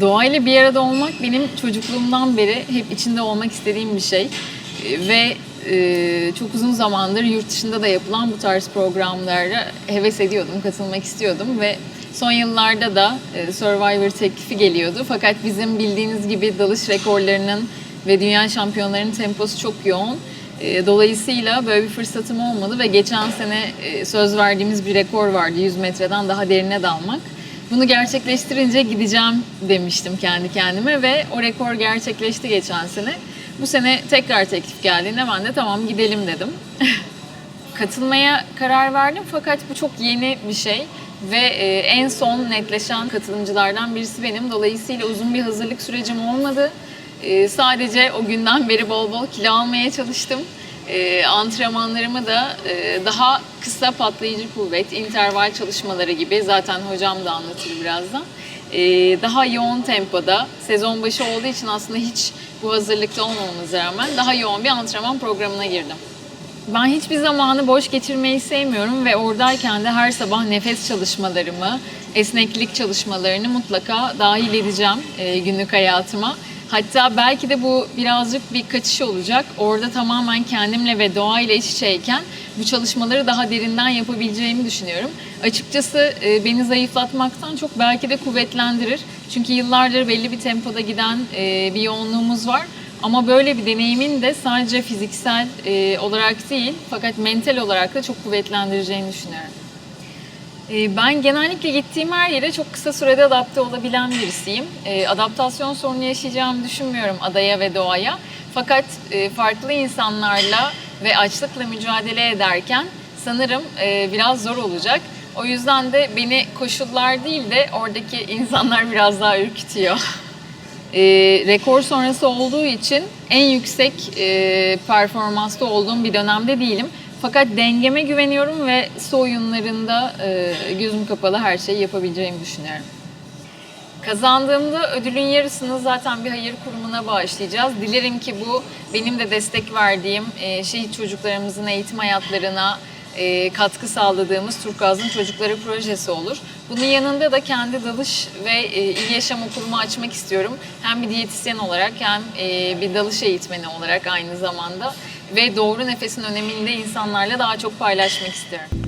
Doğayla bir arada olmak benim çocukluğumdan beri hep içinde olmak istediğim bir şey. Ve e, çok uzun zamandır yurt dışında da yapılan bu tarz programlara heves ediyordum, katılmak istiyordum ve son yıllarda da e, Survivor teklifi geliyordu. Fakat bizim bildiğiniz gibi dalış rekorlarının ve dünya şampiyonlarının temposu çok yoğun. E, Dolayısıyla böyle bir fırsatım olmadı ve geçen sene söz verdiğimiz bir rekor vardı 100 metreden daha derine dalmak. Bunu gerçekleştirince gideceğim demiştim kendi kendime ve o rekor gerçekleşti geçen sene. Bu sene tekrar teklif geldiğinde ben de tamam gidelim dedim. Katılmaya karar verdim fakat bu çok yeni bir şey ve e, en son netleşen katılımcılardan birisi benim. Dolayısıyla uzun bir hazırlık sürecim olmadı. E, sadece o günden beri bol bol kilo almaya çalıştım. E, antrenmanlarımı da e, daha kısa patlayıcı kuvvet, interval çalışmaları gibi zaten hocam da anlatır birazdan. E, daha yoğun tempoda, sezon başı olduğu için aslında hiç bu hazırlıkta olmamamıza rağmen daha yoğun bir antrenman programına girdim. Ben hiçbir zamanı boş geçirmeyi sevmiyorum ve oradayken de her sabah nefes çalışmalarımı, esneklik çalışmalarını mutlaka dahil edeceğim e, günlük hayatıma. Hatta belki de bu birazcık bir kaçış olacak. Orada tamamen kendimle ve doğayla iç içeyken bu çalışmaları daha derinden yapabileceğimi düşünüyorum. Açıkçası e, beni zayıflatmaktan çok belki de kuvvetlendirir. Çünkü yıllardır belli bir tempoda giden e, bir yoğunluğumuz var. Ama böyle bir deneyimin de sadece fiziksel e, olarak değil fakat mental olarak da çok kuvvetlendireceğini düşünüyorum. E, ben genellikle gittiğim her yere çok kısa sürede adapte olabilen birisiyim. E, adaptasyon sorunu yaşayacağımı düşünmüyorum adaya ve doğaya. Fakat e, farklı insanlarla ve açlıkla mücadele ederken sanırım e, biraz zor olacak. O yüzden de beni koşullar değil de oradaki insanlar biraz daha ürkütüyor. E, rekor sonrası olduğu için en yüksek e, performansta olduğum bir dönemde değilim. Fakat dengeme güveniyorum ve su oyunlarında e, gözüm kapalı her şeyi yapabileceğimi düşünüyorum. Kazandığımda ödülün yarısını zaten bir hayır kurumuna bağışlayacağız. Dilerim ki bu benim de destek verdiğim e, şehit çocuklarımızın eğitim hayatlarına e, katkı sağladığımız Turkuaz'ın Çocukları projesi olur. Bunun yanında da kendi dalış ve e, iyi yaşam okulumu açmak istiyorum. Hem bir diyetisyen olarak hem e, bir dalış eğitmeni olarak aynı zamanda ve doğru nefesin önemini de insanlarla daha çok paylaşmak istiyorum.